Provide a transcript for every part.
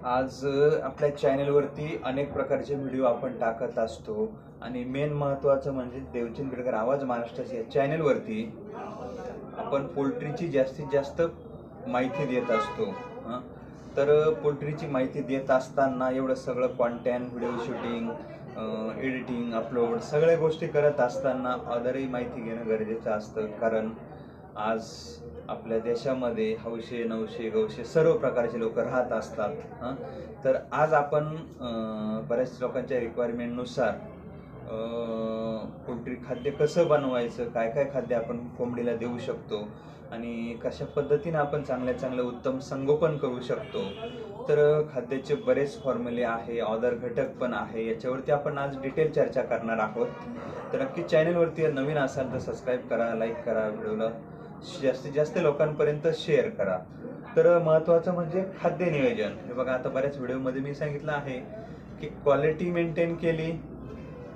आज आपल्या चॅनेलवरती अनेक प्रकारचे व्हिडिओ आपण टाकत असतो. आणि मेन महत्त्वाचं म्हणजे देवचंद बिडकर आवाज महाराष्ट्राच्या या चॅनेलवरती आपण पोल्ट्रीची जास्तीत जास्त माहिती देत असतो. तर पोल्ट्रीची माहिती देत असताना एवढं सगळं content video shooting editing upload सगळ्या गोष्टी करत असताना अदरही माहिती घेणं गरजेचं असतं. कारण आज आपल्या देशामध्ये हौशे नवशे गवशे सर्व प्रकारचे लोक राहत असतात हां? तर आज आपण बऱ्याच लोकांच्या रिक्वायरमेंटनुसार पोल्ट्री खाद्य कसं बनवायचं काय काय खाद्य आपण कोंबडीला देऊ शकतो आणि कशा पद्धतीनं आपण चांगल्या चांगलं उत्तम संगोपन करू शकतो तर खाद्याचे बरेच फॉर्म्युले आहे ऑदर घटक पण आहे याच्यावरती आपण आज डिटेल चर्चा करणार आहोत. तर नक्की चॅनलवरती नवीन असाल तर सबस्क्राईब करा लाईक करा व्हिडिओला. जास्तीत जास्त लोकांपर्यंत शेअर करा. तर महत्त्वाचं म्हणजे खाद्य नियोजन. हे बघा आता बऱ्याच व्हिडिओमध्ये मी सांगितलं आहे की क्वालिटी मेंटेन केली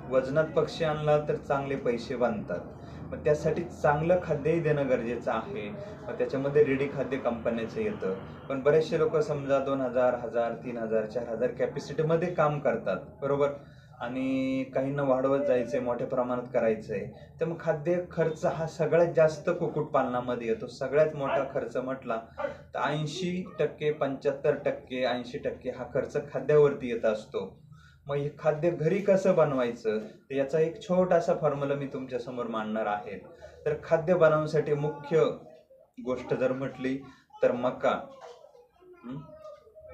वजनात पक्षी आणला तर चांगले पैसे बनतात. मग त्यासाठी चांगलं खाद्यही देणं गरजेचं आहे. मग त्याच्यामध्ये रेडी खाद्य कंपन्याचं येतं. पण बरेचसे लोक समजा दोन हजार हजार तीन हजार चार हजार कॅपॅसिटीमध्ये काम करतात. बरोबर? आणि काहींना वाढवत जायचंय मोठ्या प्रमाणात करायचंय. तर मग खाद्य खर्च हा सगळ्यात जास्त कुक्कुटपालनामध्ये येतो. सगळ्यात मोठा खर्च म्हटला तर ऐंशी टक्के पंच्याहत्तर टक्के ऐंशी टक्के हा खर्च खाद्यावरती येत असतो. मग हे खाद्य घरी कसं बनवायचं याचा एक छोटासा फॉर्म्युला मी तुमच्यासमोर मांडणार आहे. तर खाद्य बनवण्यासाठी मुख्य गोष्ट जर म्हटली तर मका.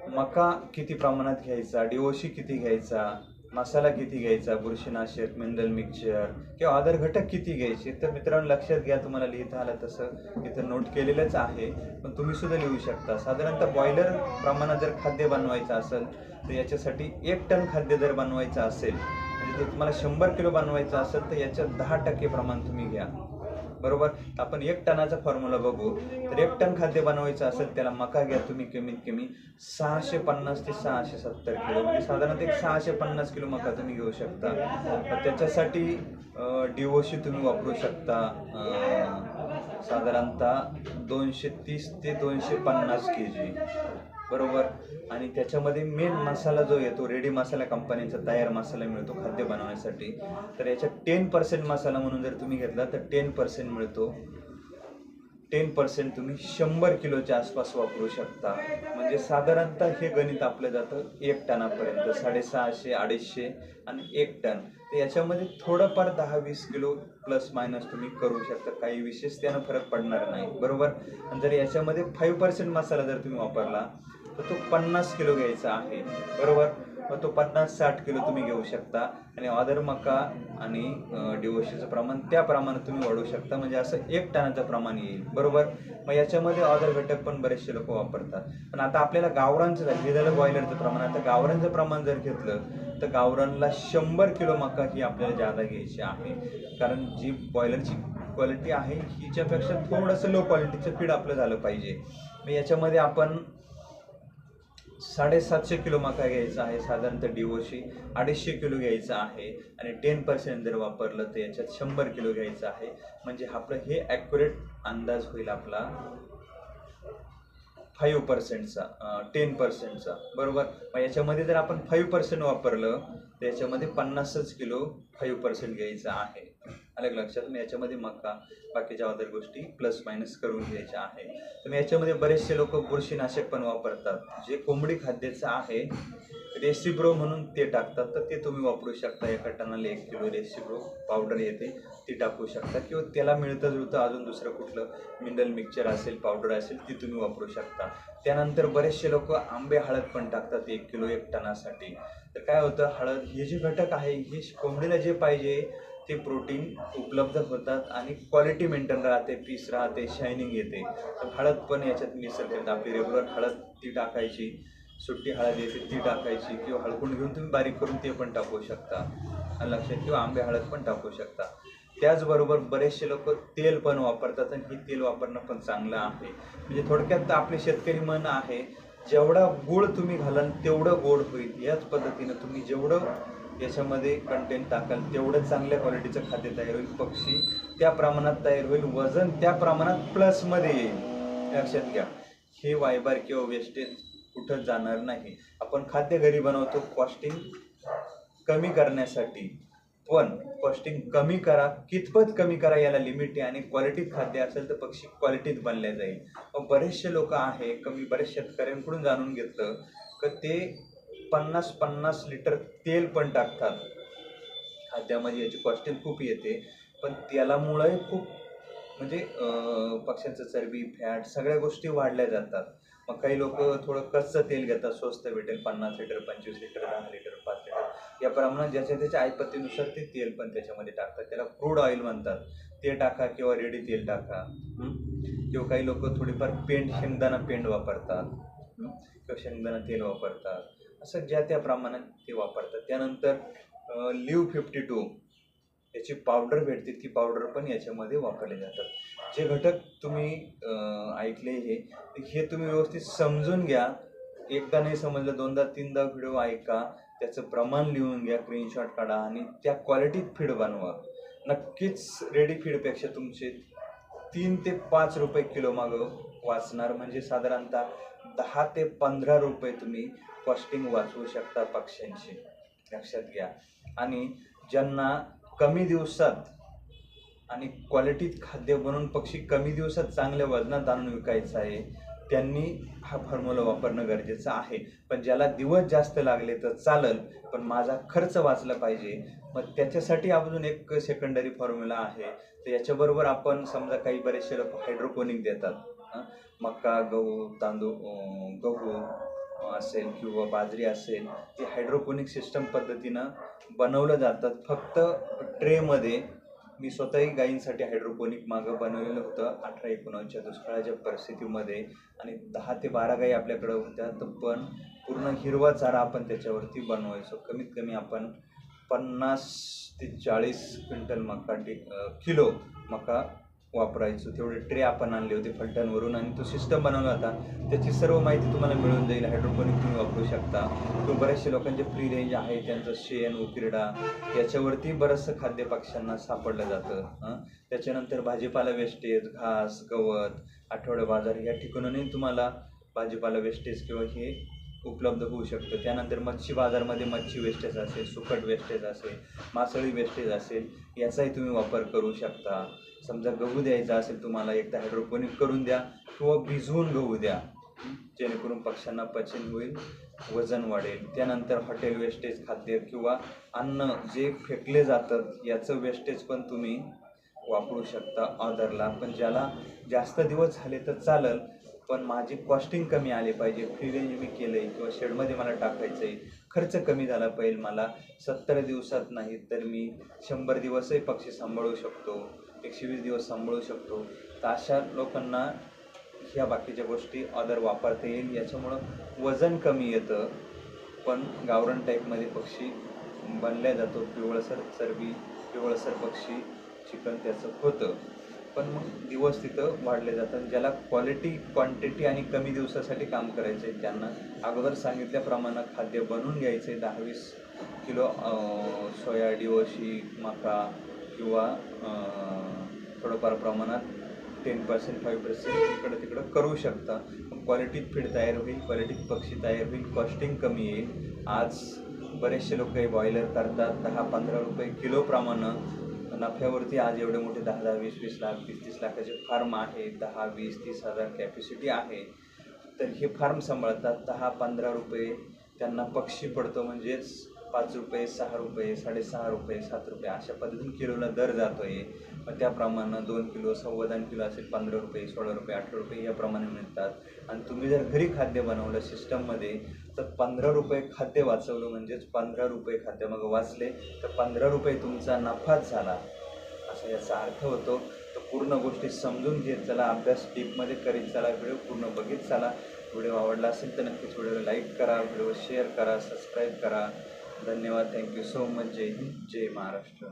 मका किती प्रमाणात घ्यायचा? डिओशी किती घ्यायचा? मसाला किती घ्यायचा? बुरशीनाशक मिनरल मिक्सचर किंवा अदर घटक किती घ्यायचे? तर मित्रांनो लक्षात घ्या तुम्हाला लिहिता आलं तसं. इथं नोट केलेलंच आहे पण तुम्ही सुद्धा लिहू शकता. साधारणतः बॉयलर प्रमाणात जर खाद्य बनवायचं असेल तर याच्यासाठी एक टन खाद्य जर बनवायचं असेल म्हणजे जर तुम्हाला शंभर किलो बनवायचं असेल तर याच्यात दहा टक्के प्रमाण तुम्ही घ्या. बरोबर? आपण एक टनाचा फॉर्म्युला बघू. तर एक टन खाद्य बनवायचं असेल त्याला मका घ्या तुम्ही कमीत कमी सहाशे पन्नास ते सहाशे सत्तर किलो. म्हणजे साधारणतः एक सहाशे पन्नास किलो मका तुम्ही घेऊ शकता. त्याच्यासाठी डिओशी तुम्ही वापरू शकता. साधारणतः दोनशे तीस ते दोनशे पन्नास के जी बरोबर? आणि त्याच्यामध्ये मेन मसाला जो येतो रेडी मसाला कंपनीचा तयार मसाला मिळतो खाद्य बनवण्यासाठी. तर याच्यात टेन पर्सेंट मसाला म्हणून जर तुम्ही घेतला तर टेन पर्सेंट मिळतो. टेन पर्सेंट तुम्ही शंभर किलोच्या आसपास वापरू शकता. म्हणजे साधारणतः हे गणित आपलं जातं एक टनापर्यंत साडेसहाशे अडीचशे आणि एक टन. तर याच्यामध्ये थोडंफार दहा वीस किलो प्लस मायनस तुम्ही करू शकता. काही विशेष त्यानं फरक पडणार नाही. बरोबर? आणि जर याच्यामध्ये फाईव्ह पर्सेंट मसाला जर तुम्ही वापरला तर तो पन्नास किलो घ्यायचा आहे. बरोबर? मग तो पन्नास साठ किलो तुम्ही घेऊ शकता. आणि ऑदर मका आणि डिओशीचं प्रमाण त्या प्रमाणात तुम्ही वाढवू शकता. म्हणजे असं एक टनाचं प्रमाण येईल. बरोबर? मग याच्यामध्ये ऑदर घटक पण बरेचसे लोक वापरतात. पण आता आपल्याला गावरांचं झालं. हे झालं बॉयलरचं प्रमाण. आता गावरांचं प्रमाण जर घेतलं तर गावरांला शंभर किलो मका ही आपल्याला जादा घ्यायची आहे. कारण जी बॉयलरची क्वालिटी आहे हिच्यापेक्षा थोडंसं लो क्वालिटीचं फीड आपलं झालं पाहिजे. मग याच्यामध्ये आपण साडेसातशे किलो मका घ्यायचा आहे साधारणतः डिओशी अडीचशे किलो घ्यायचा आहे आणि टेन पर्सेंट जर वापरलं तर याच्यात शंभर किलो घ्यायचं आहे. म्हणजे आपलं हे ॲक्युरेट अंदाज होईल आपला. फाईव्ह पर्सेंटचा टेन पर्सेंटचा बरोबर? मग याच्यामध्ये जर आपण फाईव्ह पर्सेंट वापरलं तर याच्यामध्ये पन्नासच किलो फाईव्ह पर्सेंट घ्यायचं आहे. आल्या लक्षात मग याच्यामध्ये मका बाकीच्या अदर गोष्टी प्लस मायनस करून घ्यायच्या आहे. तर मग याच्यामध्ये बरेचसे लोक बुरशीनाशक पण वापरतात. जे कोंबडी खाद्याचं आहे रेसिब्रो म्हणून ते टाकतात तर ते तुम्ही वापरू शकता. एका टनाला एक किलो रेसिब्रो पावडर येते ती टाकू शकता. किंवा त्याला मिळतं जुळतं अजून दुसरं कुठलं मिनरल मिक्सचर असेल पावडर असेल ती तुम्ही वापरू शकता. त्यानंतर बरेचसे लोक आंबे हळद पण टाकतात एक किलो एक टनासाठी. तर काय होतं हळद हे जे घटक आहे हे कोंबडीला जे पाहिजे ते प्रोटीन उपलब्ध होतात आणि क्वालिटी मेंटेन राहते पीस राहते शायनिंग येते. तर हळद पण याच्यात मिसळते आपली रेग्युलर हळद ती टाकायची सुट्टी हळद येते ती टाकायची किंवा हळकून घेऊन तुम्ही बारीक करून ते पण टाकू शकता. आणि लक्षात किंवा आंबे हळद पण टाकू शकता. त्याचबरोबर बरेचसे लोक तेल पण वापरतात आणि हे तेल वापरणं पण चांगलं आहे. म्हणजे थोडक्यात आपले शेतकरी मन आहे जेवढा गुळ तुम्ही घालाल तेवढं गोड होईल. याच पद्धतीनं तुम्ही जेवढं याच्यामध्ये कंटेंट टाकाल तेवढं चांगल्या क्वालिटीचं खाद्य तयार होईल पक्षी त्या प्रमाणात तयार होईल वजन त्या प्रमाणात प्लसमध्ये येईल. लक्षात घ्या. हे वायबार किंवा वेस्टेज कुठं जाणार नाही. आपण खाद्य घरी बनवतो कॉस्टिंग कमी करण्यासाठी. पण कॉस्टिंग कमी करा कितपत कमी करा याला लिमिट आहे आणि क्वालिटीत खाद्य असेल तर पक्षी क्वालिटीत बनल्या जाईल. बरेचसे लोक आहे कमी बरेच शेतकऱ्यांकडून जाणून घेतलं का ते पन्नास पन्नास लिटर तेल पण टाकतात. खाद्यामध्ये याची कॉस्टिंग खूप येते. पण तेलामुळे खूप म्हणजे पक्ष्यांचं चरबी फॅट सगळ्या गोष्टी वाढल्या जातात. मग काही लोक थोडं कच्चं तेल घेतात स्वस्त भेटेल पन्नास लिटर पंचवीस लिटर दहा लिटर पाच लिटर. या प्रमाणात ज्याच्या त्याच्या आईपत्तीनुसार ते तेल पण त्याच्यामध्ये टाकतात. त्याला क्रूड ऑइल म्हणतात. ते टाका किंवा रेडी तेल टाका. किंवा काही लोक थोडीफार पेंट शेंगदाणा पेंट वापरतात. किंवा शेंगदाणा तेल वापरतात. असं ज्या त्या प्रमाणात ते वापरतात. त्यानंतर लिव्ह फिफ्टी टू याची पावडर भेटते ती पावडर पण याच्यामध्ये वापरले जातात. जे घटक तुम्ही ऐकले हे हे तुम्ही व्यवस्थित समजून घ्या. एकदा नाही समजलं दोनदा तीनदा व्हिडिओ ऐका. त्याचं प्रमाण लिहून घ्या स्क्रीनशॉट काढा आणि त्या क्वालिटीत फीड बनवा. नक्कीच रेडी फीडपेक्षा तुमचे तीन ते पाच रुपये किलो मागं वाचणार. म्हणजे साधारणतः दहा ते पंधरा रुपये तुम्ही कॉस्टिंग वाचवू शकता पक्ष्यांची लक्षात घ्या. आणि ज्यांना कमी दिवसात आणि क्वालिटीत खाद्य बनवून पक्षी कमी दिवसात चांगल्या वजनात आणून विकायचं आहे त्यांनी हा फॉर्म्युला वापरणं गरजेचं आहे. पण ज्याला दिवस जास्त लागले तर चालल पण माझा खर्च वाचला पाहिजे. मग त्याच्यासाठी अजून एक सेकंडरी फॉर्म्युला आहे. तर याच्याबरोबर आपण समजा काही बरेचसे लोक हायड्रोपोनिक देतात. मका गहू तांदूळ गहू असेल किंवा बाजरी असेल ते हायड्रोपोनिक सिस्टम पद्धतीनं बनवलं जातात. फक्त ट्रेमध्ये मी स्वतःही गायींसाठी हायड्रोपोनिक मागं बनवलेलं होतं अठरा एकोणावीसच्या दुष्काळाच्या परिस्थितीमध्ये आणि दहा ते बारा गायी आपल्याकडं होत्या. तर पण पूर्ण हिरवा चारा आपण त्याच्यावरती बनवायचो. कमीत कमी आपण पन्नास ते चाळीस क्विंटल मका टी किलो मका वापरायचो. तेवढे ट्रे आपण आणले होते फलटणवरून आणि तो सिस्टम बनवला होता. त्याची सर्व माहिती तुम्हाला मिळून जाईल. हायड्रोपोनिक तुम्ही वापरू शकता. तो बरेचसे लोकांचे फ्री रेंज आहे. त्यांचं शेण उकिरडा याच्यावरती बरंचसं खाद्य पक्ष्यांना सापडलं जातं. त्याच्यानंतर भाजीपाला वेस्टेज घास गवत आठवडा बाजार या ठिकाणूनही तुम्हाला भाजीपाला वेस्टेज किंवा हे उपलब्ध होऊ शकतं. त्यानंतर मच्छी बाजारमध्ये मच्छी वेस्टेज असेल सुकट वेस्टेज असेल मासळी वेस्टेज असेल याचाही तुम्ही वापर करू शकता. समजा गहू द्यायचा असेल तुम्हाला एकदा हायड्रोपोनिक करून द्या किंवा भिजवून गहू द्या. जेणेकरून पक्ष्यांना पचन होईल वजन वाढेल. त्यानंतर हॉटेल वेस्टेज खाद्य किंवा अन्न जे फेकले जातात याचं वेस्टेज पण तुम्ही वापरू शकता ऑर्डरला पण ज्याला जास्त दिवस झाले तर चालेल पण माझी कॉस्टिंग कमी आली पाहिजे. फ्री रेंज मी केलं आहे किंवा शेडमध्ये मला टाकायचं आहे खर्च कमी झाला पाहिजे मला. सत्तर दिवसात नाही तर मी शंभर दिवसही पक्षी सांभाळू शकतो एकशे वीस दिवस सांभाळू शकतो. तर अशा लोकांना ह्या बाकीच्या गोष्टी ऑदर वापरता येईल. याच्यामुळं वजन कमी येतं. पण गावरण टाईपमध्ये पक्षी बनल्या जातो. पिवळसर चरबी पिवळसर पक्षी चिकन त्याचं होतं. पण मग दिवस तिथं वाढले जातात. ज्याला क्वालिटी क्वांटिटी आणि कमी दिवसासाठी काम करायचे त्यांना अगोदर सांगितल्याप्रमाणे खाद्य बनवून घ्यायचे दहावीस दहा वीस किलो सोया डिओशी मका किंवा थोडंफार प्रमाणात टेन पर्सेंट फाईव्ह पर्सेंट इकडं तिकडं करू शकता. क्वालिटीत फीड तयार होईल क्वालिटीत पक्षी तयार होईल कॉस्टिंग कमी येईल. आज बरेचसे लोक हे बॉयलर करतात. दहा पंधरा रुपये किलो प्रमाणं नफ्यावरती आज एवढे मोठे दहा दहा वीस वीस लाख तीस तीस लाखाचे फार्म आहे. दहा वीस तीस हजार कॅपॅसिटी आहे. तर हे फार्म सांभाळतात. दहा पंधरा रुपये त्यांना पक्षी पडतो. म्हणजेच पाच रुपये सहा रुपये साडेसहा रुपये सात रुपये अशा पद्धतीने किलोला दर जातो आहे मग त्याप्रमाणे दोन किलो सव्वा दोन किलो असेल पंधरा रुपये सोळा रुपये अठरा रुपये याप्रमाणे मिळतात. आणि तुम्ही जर घरी खाद्य बनवलं सिस्टममध्ये तर पंधरा रुपये खाद्य वाचवलं म्हणजेच पंधरा रुपये खाद्य मग वाचले तर पंधरा रुपये तुमचा नफाच झाला. असा याचा अर्थ होतो. तर पूर्ण गोष्टी समजून घेत चला अभ्यास डीपमध्ये करीत चला व्हिडिओ पूर्ण बघित चला. व्हिडिओ आवडला असेल तर नक्कीच व्हिडिओला लाईक करा व्हिडिओ शेअर करा सबस्क्राईब करा. धन्यवाद. Thank you so much Jai Hind. Jai Maharashtra.